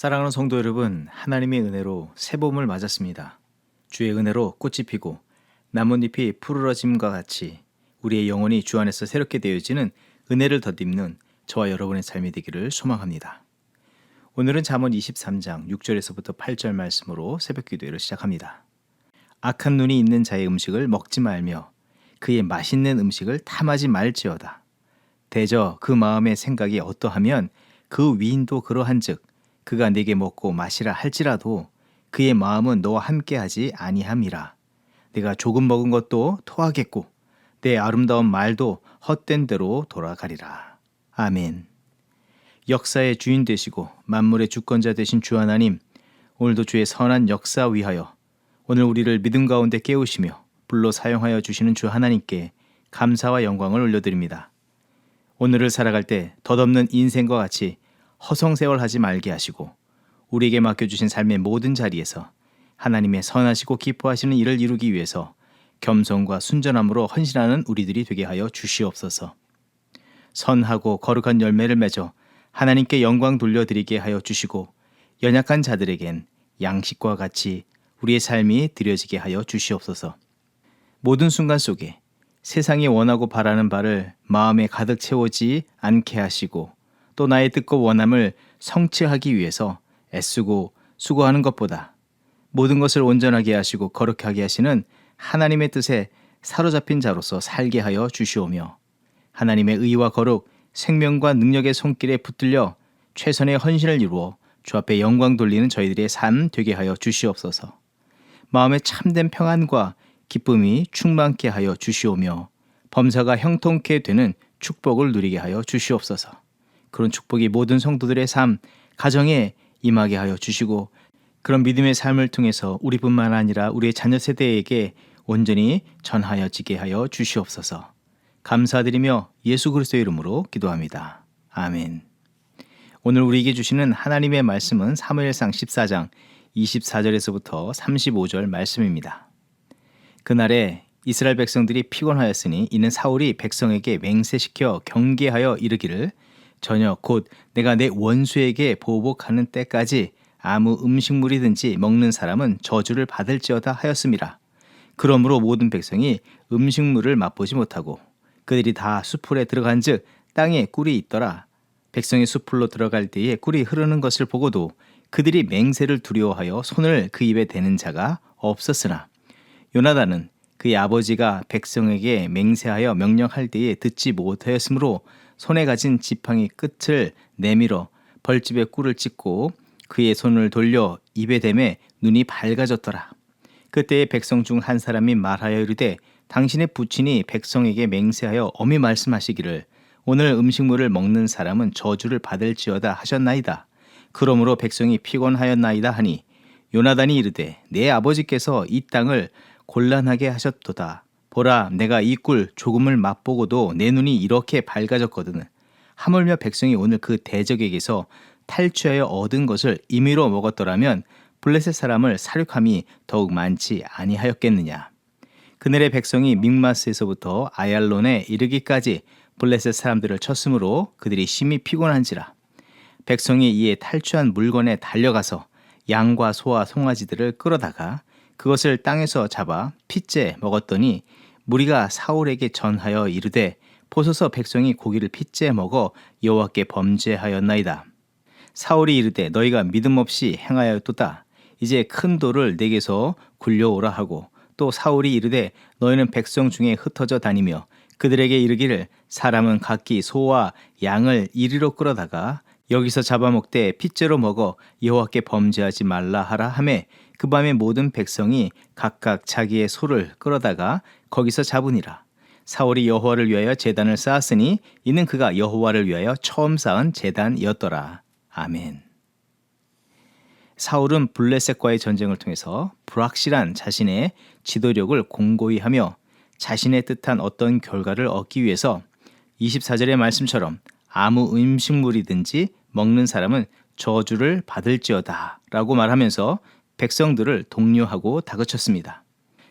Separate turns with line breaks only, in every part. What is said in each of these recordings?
사랑하는 성도 여러분, 하나님의 은혜로 새 봄을 맞았습니다. 주의 은혜로 꽃이 피고 나뭇잎이 푸르러짐과 같이 우리의 영혼이 주 안에서 새롭게 되어지는 은혜를 덧입는 저와 여러분의 삶이 되기를 소망합니다. 오늘은 잠언 23장 6절에서부터 8절 말씀으로 새벽 기도회를 시작합니다. 악한 눈이 있는 자의 음식을 먹지 말며 그의 맛있는 음식을 탐하지 말지어다. 대저 그 마음의 생각이 어떠하면 그 위인도 그러한즉 그가 내게 먹고 마시라 할지라도 그의 마음은 너와 함께하지 아니함이라. 내가 조금 먹은 것도 토하겠고 내 아름다운 말도 헛된 대로 돌아가리라. 아멘. 역사의 주인 되시고 만물의 주권자 되신 주 하나님, 오늘도 주의 선한 역사 위하여 오늘 우리를 믿음 가운데 깨우시며 불로 사용하여 주시는 주 하나님께 감사와 영광을 올려드립니다. 오늘을 살아갈 때 덧없는 인생과 같이 허송세월하지 말게 하시고 우리에게 맡겨주신 삶의 모든 자리에서 하나님의 선하시고 기뻐하시는 일을 이루기 위해서 겸손과 순전함으로 헌신하는 우리들이 되게 하여 주시옵소서. 선하고 거룩한 열매를 맺어 하나님께 영광 돌려드리게 하여 주시고 연약한 자들에겐 양식과 같이 우리의 삶이 드려지게 하여 주시옵소서. 모든 순간 속에 세상이 원하고 바라는 바를 마음에 가득 채우지 않게 하시고 또 나의 뜻과 원함을 성취하기 위해서 애쓰고 수고하는 것보다 모든 것을 온전하게 하시고 거룩하게 하시는 하나님의 뜻에 사로잡힌 자로서 살게 하여 주시오며 하나님의 의와 거룩, 생명과 능력의 손길에 붙들려 최선의 헌신을 이루어 주 앞에 영광 돌리는 저희들의 삶 되게 하여 주시옵소서. 마음에 참된 평안과 기쁨이 충만케 하여 주시오며 범사가 형통케 되는 축복을 누리게 하여 주시옵소서. 그런 축복이 모든 성도들의 삶, 가정에 임하게 하여 주시고 그런 믿음의 삶을 통해서 우리뿐만 아니라 우리의 자녀 세대에게 온전히 전하여지게 하여 주시옵소서. 감사드리며 예수 그리스도의 이름으로 기도합니다. 아멘. 오늘 우리에게 주시는 하나님의 말씀은 사무엘상 14장 24절에서부터 35절 말씀입니다. 그날에 이스라엘 백성들이 피곤하였으니 이는 사울이 백성에게 맹세시켜 경계하여 이르기를 저녁 곧 내가 내 원수에게 보복하는 때까지 아무 음식물이든지 먹는 사람은 저주를 받을지어다 하였습니다. 그러므로 모든 백성이 음식물을 맛보지 못하고 그들이 다 수풀에 들어간즉 땅에 꿀이 있더라. 백성이 수풀로 들어갈 때에 꿀이 흐르는 것을 보고도 그들이 맹세를 두려워하여 손을 그 입에 대는 자가 없었으나 요나단은 그의 아버지가 백성에게 맹세하여 명령할 때에 듣지 못하였으므로 손에 가진 지팡이 끝을 내밀어 벌집에 꿀을 찍고 그의 손을 돌려 입에 대매 눈이 밝아졌더라. 그때에 백성 중 한 사람이 말하여 이르되 당신의 부친이 백성에게 맹세하여 엄히 말씀하시기를 오늘 음식물을 먹는 사람은 저주를 받을지어다 하셨나이다. 그러므로 백성이 피곤하였나이다 하니 요나단이 이르되 내 아버지께서 이 땅을 곤란하게 하셨도다. 보라, 내가 이 꿀 조금을 맛보고도 내 눈이 이렇게 밝아졌거든. 하물며 백성이 오늘 그 대적에게서 탈취하여 얻은 것을 임의로 먹었더라면 블레셋 사람을 사륙함이 더욱 많지 아니하였겠느냐. 그날의 백성이 믹마스에서부터 아얄론에 이르기까지 블레셋 사람들을 쳤으므로 그들이 심히 피곤한지라. 백성이 이에 탈취한 물건에 달려가서 양과 소와 송아지들을 끌어다가 그것을 땅에서 잡아 핏째 먹었더니 무리가 사울에게 전하여 이르되 보소서 백성이 고기를 핏째 먹어 여호와께 범죄하였나이다. 사울이 이르되 너희가 믿음 없이 행하였도다. 이제 큰 돌을 내게서 굴려오라 하고 또 사울이 이르되 너희는 백성 중에 흩어져 다니며 그들에게 이르기를 사람은 각기 소와 양을 이리로 끌어다가 여기서 잡아먹되 핏째로 먹어 여호와께 범죄하지 말라 하라 하매 그 밤에 모든 백성이 각각 자기의 소를 끌어다가 거기서 잡으니라. 사울이 여호와를 위하여 제단을 쌓았으니 이는 그가 여호와를 위하여 처음 쌓은 제단이었더라. 아멘. 사울은 블레셋과의 전쟁을 통해서 불확실한 자신의 지도력을 공고히 하며 자신의 뜻한 어떤 결과를 얻기 위해서 24절의 말씀처럼 아무 음식물이든지 먹는 사람은 저주를 받을지어다 라고 말하면서 백성들을 독려하고 다그쳤습니다.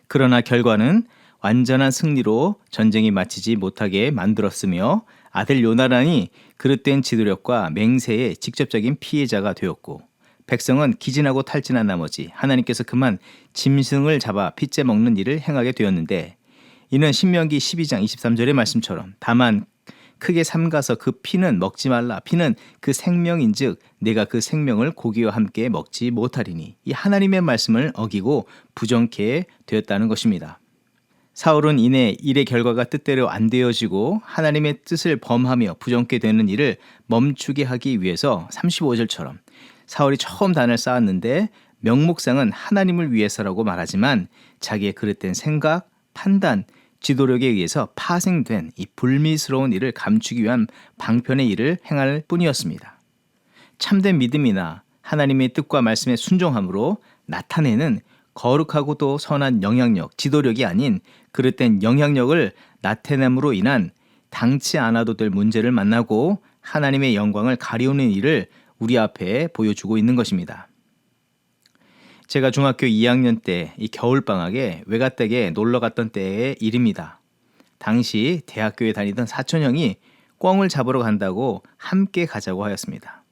그러나 결과는 완전한 승리로 전쟁이 마치지 못하게 만들었으며 아들 요나란이 그릇된 지도력과 맹세의 직접적인 피해자가 되었고 백성은 기진하고 탈진한 나머지 하나님께서 그만 짐승을 잡아 핏째 먹는 일을 행하게 되었는데 이는 신명기 12장 23절의 말씀처럼 다만 크게 삼가서 그 피는 먹지 말라 피는 그 생명인즉 내가 그 생명을 고기와 함께 먹지 못하리니 이 하나님의 말씀을 어기고 부정케 되었다는 것입니다. 사울은 이내 일의 결과가 뜻대로 안 되어지고 하나님의 뜻을 범하며 부정케 되는 일을 멈추게 하기 위해서 35절처럼 사울이 처음 단을 쌓았는데 명목상은 하나님을 위해서라고 말하지만 자기의 그릇된 생각, 판단, 지도력에 의해서 파생된 이 불미스러운 일을 감추기 위한 방편의 일을 행할 뿐이었습니다. 참된 믿음이나 하나님의 뜻과 말씀에 순종함으로 나타내는 거룩하고 도 선한 영향력, 지도력이 아닌 그릇된 영향력을 나타냄으로 인한 당치 않아도 될 문제를 만나고 하나님의 영광을 가리우는 일을 우리 앞에 보여주고 있는 것입니다. 제가 중학교 2학년 때 이 겨울방학에 외가댁에 놀러 갔던 때의 일입니다. 당시 대학교에 다니던 사촌 형이 꿩을 잡으러 간다고 함께 가자고 하였습니다.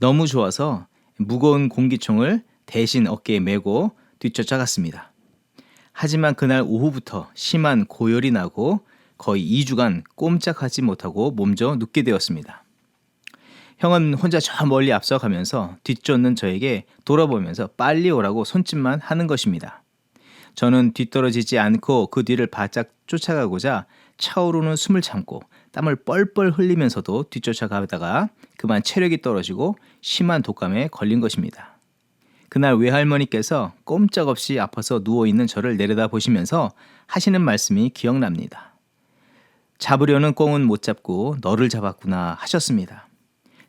너무 좋아서 무거운 공기총을 대신 어깨에 메고 뒤쫓아갔습니다. 하지만 그날 오후부터 심한 고열이 나고 거의 2주간 꼼짝하지 못하고 몸져 눕게 되었습니다. 형은 혼자 저 멀리 앞서가면서 뒤쫓는 저에게 돌아보면서 빨리 오라고 손짓만 하는 것입니다. 저는 뒤떨어지지 않고 그 뒤를 바짝 쫓아가고자 차오르는 숨을 참고 땀을 뻘뻘 흘리면서도 뒤쫓아가다가 그만 체력이 떨어지고 심한 독감에 걸린 것입니다. 그날 외할머니께서 꼼짝없이 아파서 누워있는 저를 내려다 보시면서 하시는 말씀이 기억납니다. 잡으려는 꽁은 못 잡고 너를 잡았구나 하셨습니다.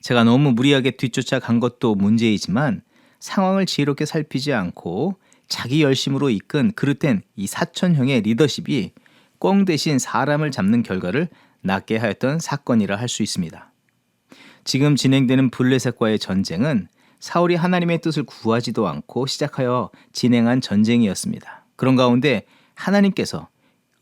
제가 너무 무리하게 뒤쫓아 간 것도 문제이지만 상황을 지혜롭게 살피지 않고 자기 열심으로 이끈 그릇된 이 사천형의 리더십이 꽁 대신 사람을 잡는 결과를 낳게 하였던 사건이라 할 수 있습니다. 지금 진행되는 블레셋과의 전쟁은 사울이 하나님의 뜻을 구하지도 않고 시작하여 진행한 전쟁이었습니다. 그런 가운데 하나님께서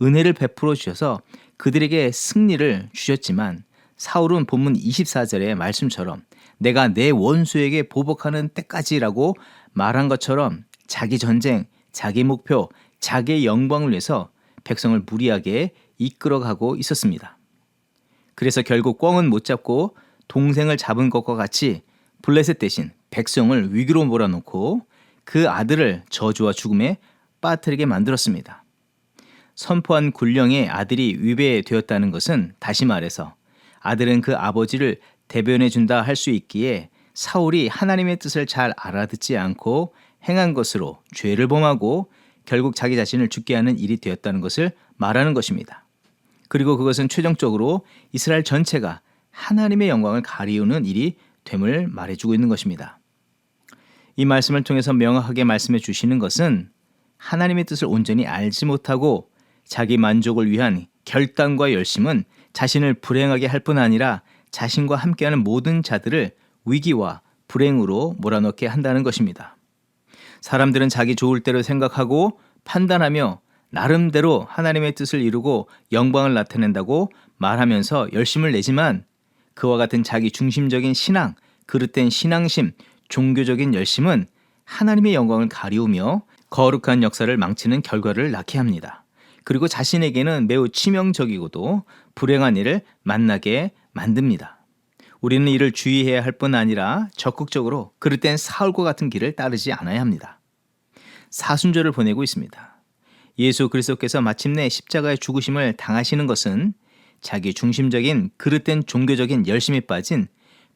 은혜를 베풀어 주셔서 그들에게 승리를 주셨지만 사울은 본문 24절의 말씀처럼 내가 내 원수에게 보복하는 때까지라고 말한 것처럼 자기 전쟁, 자기 목표, 자기의 영광을 위해서 백성을 무리하게 이끌어가고 있었습니다. 그래서 결국 꿩은 못 잡고 동생을 잡은 것과 같이 블레셋 대신 백성을 위기로 몰아놓고 그 아들을 저주와 죽음에 빠뜨리게 만들었습니다. 선포한 군령의 아들이 위배되었다는 것은 다시 말해서 아들은 그 아버지를 대변해 준다 할 수 있기에 사울이 하나님의 뜻을 잘 알아듣지 않고 행한 것으로 죄를 범하고 결국 자기 자신을 죽게 하는 일이 되었다는 것을 말하는 것입니다. 그리고 그것은 최종적으로 이스라엘 전체가 하나님의 영광을 가리우는 일이 됨을 말해주고 있는 것입니다. 이 말씀을 통해서 명확하게 말씀해 주시는 것은 하나님의 뜻을 온전히 알지 못하고 자기 만족을 위한 결단과 열심은 자신을 불행하게 할 뿐 아니라 자신과 함께하는 모든 자들을 위기와 불행으로 몰아넣게 한다는 것입니다. 사람들은 자기 좋을 대로 생각하고 판단하며 나름대로 하나님의 뜻을 이루고 영광을 나타낸다고 말하면서 열심을 내지만 그와 같은 자기 중심적인 신앙, 그릇된 신앙심, 종교적인 열심은 하나님의 영광을 가리우며 거룩한 역사를 망치는 결과를 낳게 합니다. 그리고 자신에게는 매우 치명적이고도 불행한 일을 만나게 만듭니다. 우리는 이를 주의해야 할 뿐 아니라 적극적으로 그릇된 사울과 같은 길을 따르지 않아야 합니다. 사순절을 보내고 있습니다. 예수 그리스도께서 마침내 십자가의 죽으심을 당하시는 것은 자기 중심적인 그릇된 종교적인 열심에 빠진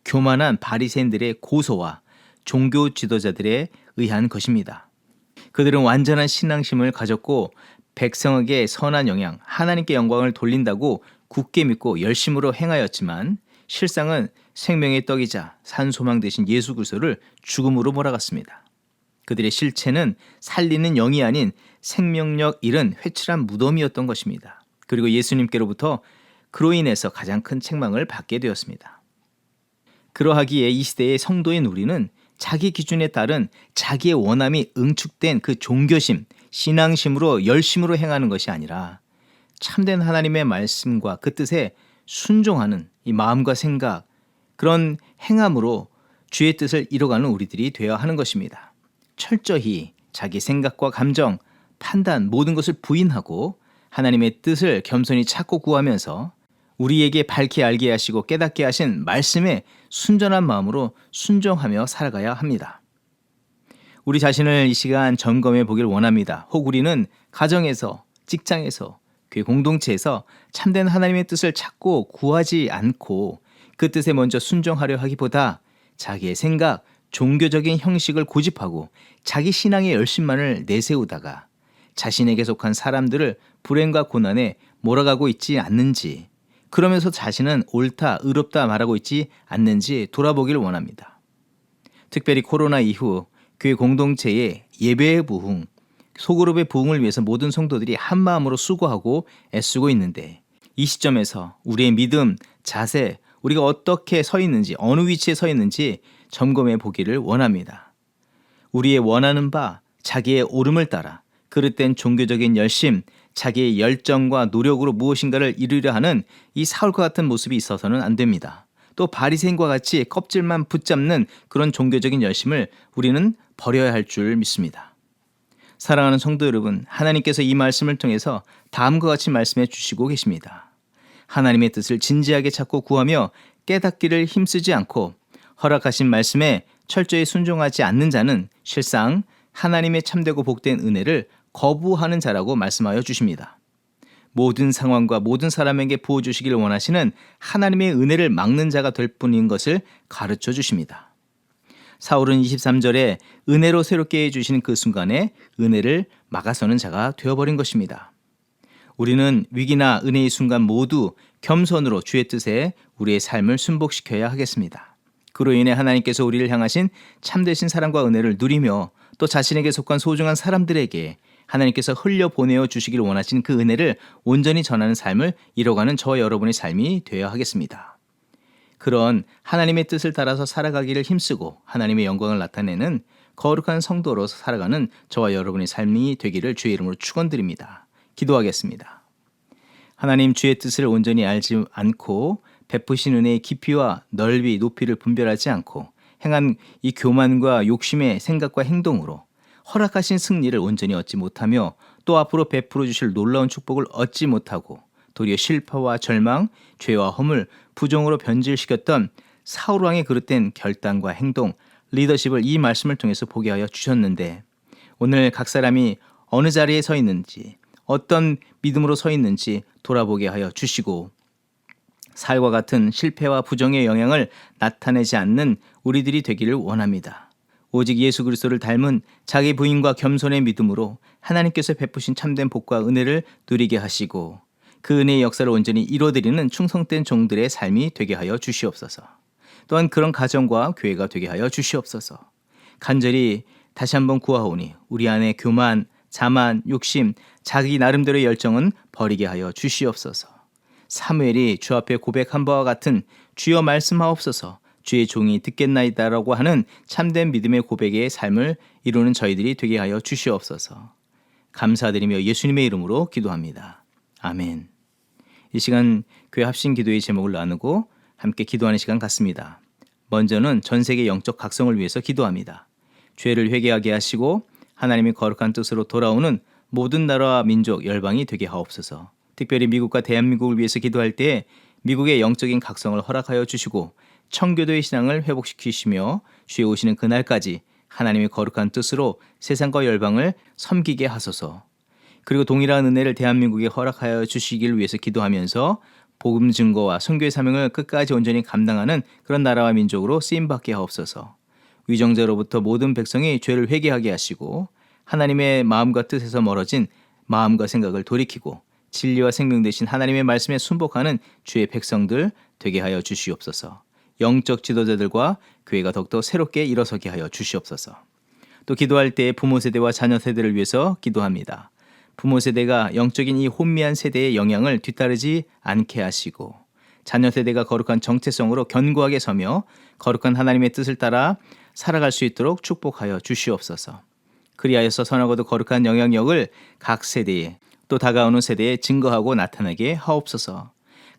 교만한 바리새인들의 고소와 종교 지도자들에 의한 것입니다. 그들은 완전한 신앙심을 가졌고 백성에게 선한 영향, 하나님께 영광을 돌린다고 굳게 믿고 열심으로 행하였지만 실상은 생명의 떡이자 산소망 대신 예수 그리스도를 죽음으로 몰아갔습니다. 그들의 실체는 살리는 영이 아닌 생명력 잃은 회칠한 무덤이었던 것입니다. 그리고 예수님께로부터 그로 인해서 가장 큰 책망을 받게 되었습니다. 그러하기에 이 시대의 성도인 우리는 자기 기준에 따른 자기의 원함이 응축된 그 종교심, 신앙심으로 열심으로 행하는 것이 아니라 참된 하나님의 말씀과 그 뜻에 순종하는 이 마음과 생각, 그런 행함으로 주의 뜻을 이뤄가는 우리들이 되어야 하는 것입니다. 철저히 자기 생각과 감정, 판단 모든 것을 부인하고 하나님의 뜻을 겸손히 찾고 구하면서 우리에게 밝히 알게 하시고 깨닫게 하신 말씀에 순전한 마음으로 순종하며 살아가야 합니다. 우리 자신을 이 시간 점검해 보길 원합니다. 혹 우리는 가정에서, 직장에서, 교회 공동체에서 참된 하나님의 뜻을 찾고 구하지 않고 그 뜻에 먼저 순종하려 하기보다 자기의 생각, 종교적인 형식을 고집하고 자기 신앙의 열심만을 내세우다가 자신에게 속한 사람들을 불행과 고난에 몰아가고 있지 않는지 그러면서 자신은 옳다, 의롭다 말하고 있지 않는지 돌아보길 원합니다. 특별히 코로나 이후 교회 공동체의 예배의 부흥, 소그룹의 부흥을 위해서 모든 성도들이 한 마음으로 수고하고 애쓰고 있는데 이 시점에서 우리의 믿음, 자세, 우리가 어떻게 서 있는지, 어느 위치에 서 있는지 점검해 보기를 원합니다. 우리의 원하는 바, 자기의 오름을 따라 그릇된 종교적인 열심, 자기의 열정과 노력으로 무엇인가를 이루려 하는 이 사울과 같은 모습이 있어서는 안 됩니다. 또 바리새인과 같이 껍질만 붙잡는 그런 종교적인 열심을 우리는 버려야 할 줄 믿습니다. 사랑하는 성도 여러분, 하나님께서 이 말씀을 통해서 다음과 같이 말씀해 주시고 계십니다. 하나님의 뜻을 진지하게 찾고 구하며 깨닫기를 힘쓰지 않고 허락하신 말씀에 철저히 순종하지 않는 자는 실상 하나님의 참되고 복된 은혜를 거부하는 자라고 말씀하여 주십니다. 모든 상황과 모든 사람에게 부어 주시기를 원하시는 하나님의 은혜를 막는 자가 될 뿐인 것을 가르쳐 주십니다. 사울은 23절에 은혜로 새롭게 해주시는 그 순간에 은혜를 막아서는 자가 되어버린 것입니다. 우리는 위기나 은혜의 순간 모두 겸손으로 주의 뜻에 우리의 삶을 순복시켜야 하겠습니다. 그로 인해 하나님께서 우리를 향하신 참되신 사랑과 은혜를 누리며 또 자신에게 속한 소중한 사람들에게 하나님께서 흘려 보내어 주시길 원하신 그 은혜를 온전히 전하는 삶을 이뤄가는 저 여러분의 삶이 되어야 하겠습니다. 그런 하나님의 뜻을 따라서 살아가기를 힘쓰고 하나님의 영광을 나타내는 거룩한 성도로 살아가는 저와 여러분의 삶이 되기를 주의 이름으로 축원드립니다. 기도하겠습니다. 하나님 주의 뜻을 온전히 알지 않고 베푸신 은혜의 깊이와 넓이, 높이를 분별하지 않고 행한 이 교만과 욕심의 생각과 행동으로 허락하신 승리를 온전히 얻지 못하며 또 앞으로 베풀어 주실 놀라운 축복을 얻지 못하고 도리어 실패와 절망, 죄와 허물, 부정으로 변질시켰던 사울 왕의 그릇된 결단과 행동, 리더십을 이 말씀을 통해서 보게 하여 주셨는데 오늘 각 사람이 어느 자리에 서 있는지 어떤 믿음으로 서 있는지 돌아보게 하여 주시고 살과 같은 실패와 부정의 영향을 나타내지 않는 우리들이 되기를 원합니다. 오직 예수 그리스도를 닮은 자기 부인과 겸손의 믿음으로 하나님께서 베푸신 참된 복과 은혜를 누리게 하시고 그 은혜의 역사를 온전히 이뤄드리는 충성된 종들의 삶이 되게 하여 주시옵소서. 또한 그런 가정과 교회가 되게 하여 주시옵소서. 간절히 다시 한번 구하오니 우리 안에 교만, 자만, 욕심, 자기 나름대로의 열정은 버리게 하여 주시옵소서. 사무엘이 주 앞에 고백한 바와 같은 주여 말씀하옵소서 주의 종이 듣겠나이다라고 하는 참된 믿음의 고백의 삶을 이루는 저희들이 되게 하여 주시옵소서. 감사드리며 예수님의 이름으로 기도합니다. 아멘. 이 시간 교회 합심 기도의 제목을 나누고 함께 기도하는 시간 같습니다. 먼저는 전 세계 영적 각성을 위해서 기도합니다. 죄를 회개하게 하시고 하나님의 거룩한 뜻으로 돌아오는 모든 나라와 민족 열방이 되게 하옵소서. 특별히 미국과 대한민국을 위해서 기도할 때 미국의 영적인 각성을 허락하여 주시고 청교도의 신앙을 회복시키시며 주에 오시는 그날까지 하나님의 거룩한 뜻으로 세상과 열방을 섬기게 하소서. 그리고 동일한 은혜를 대한민국에 허락하여 주시길 위해서 기도하면서 복음 증거와 선교의 사명을 끝까지 온전히 감당하는 그런 나라와 민족으로 쓰임 받게 하옵소서. 위정자로부터 모든 백성이 죄를 회개하게 하시고 하나님의 마음과 뜻에서 멀어진 마음과 생각을 돌이키고 진리와 생명 되신 하나님의 말씀에 순복하는 주의 백성들 되게 하여 주시옵소서. 영적 지도자들과 교회가 더욱더 새롭게 일어서게 하여 주시옵소서. 또 기도할 때 부모 세대와 자녀 세대를 위해서 기도합니다. 부모 세대가 영적인 이 혼미한 세대의 영향을 뒤따르지 않게 하시고 자녀 세대가 거룩한 정체성으로 견고하게 서며 거룩한 하나님의 뜻을 따라 살아갈 수 있도록 축복하여 주시옵소서. 그리하여서 선하고도 거룩한 영향력을 각 세대에 또 다가오는 세대에 증거하고 나타나게 하옵소서.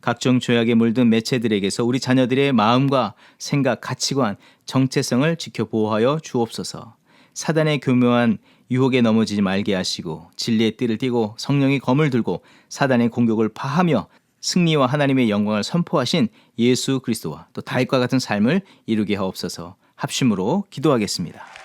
각종 죄악에 물든 매체들에게서 우리 자녀들의 마음과 생각, 가치관, 정체성을 지켜 보호하여 주옵소서. 사단의 교묘한 유혹에 넘어지지 말게 하시고 진리의 띠를 띠고 성령의 검을 들고 사단의 공격을 파하며 승리와 하나님의 영광을 선포하신 예수 그리스도와 또 다윗과 같은 삶을 이루게 하옵소서. 합심으로 기도하겠습니다.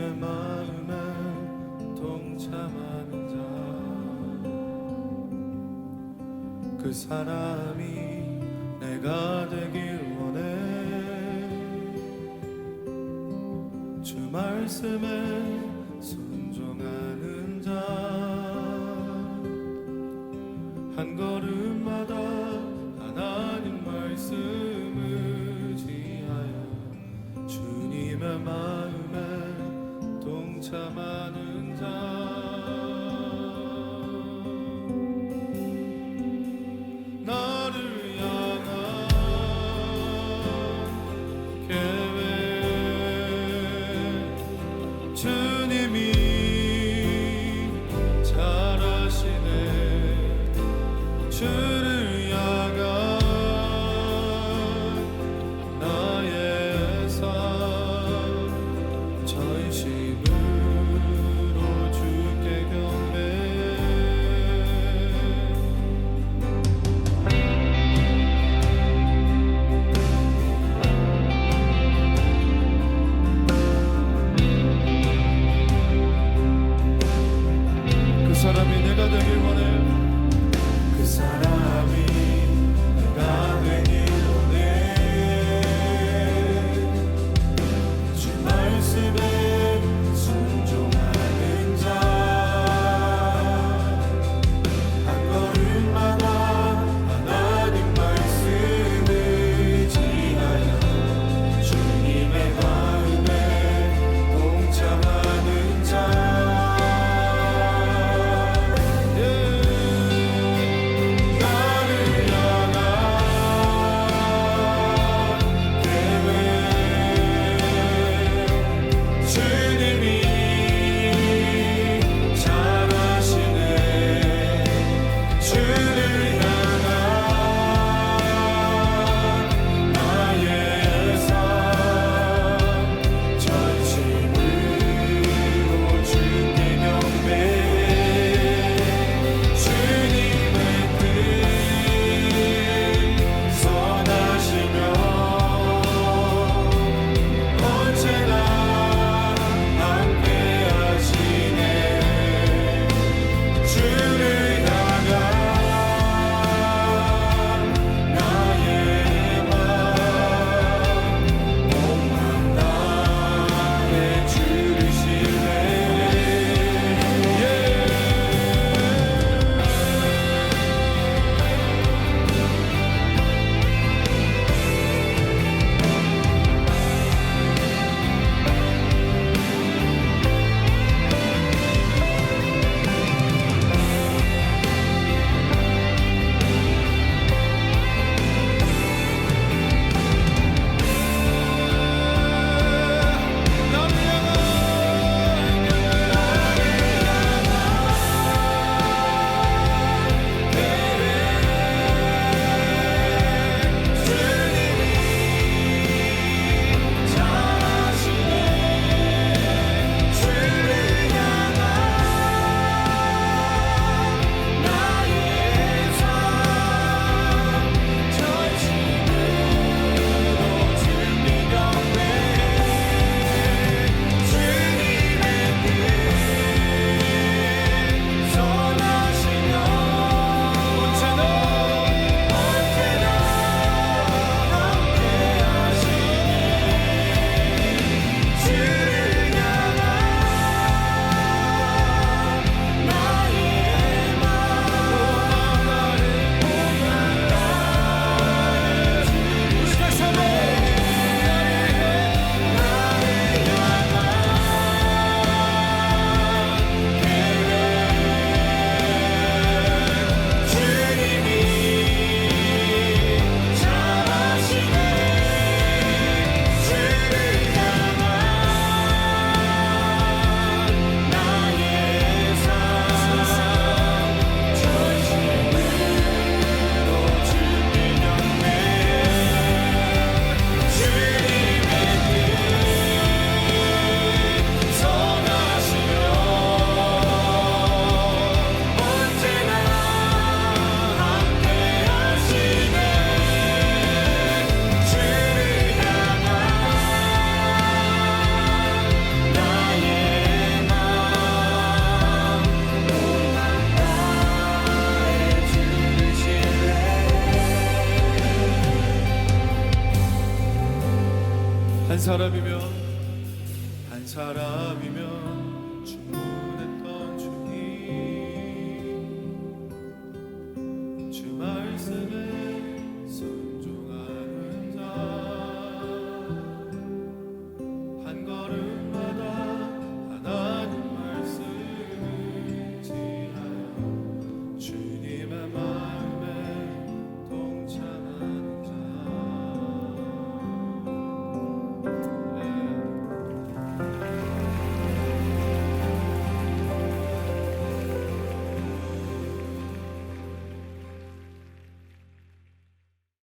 마음에 동참하는 자 그 사람이 내가 되길 원해. 주 말씀에 사람이면 한 사람이면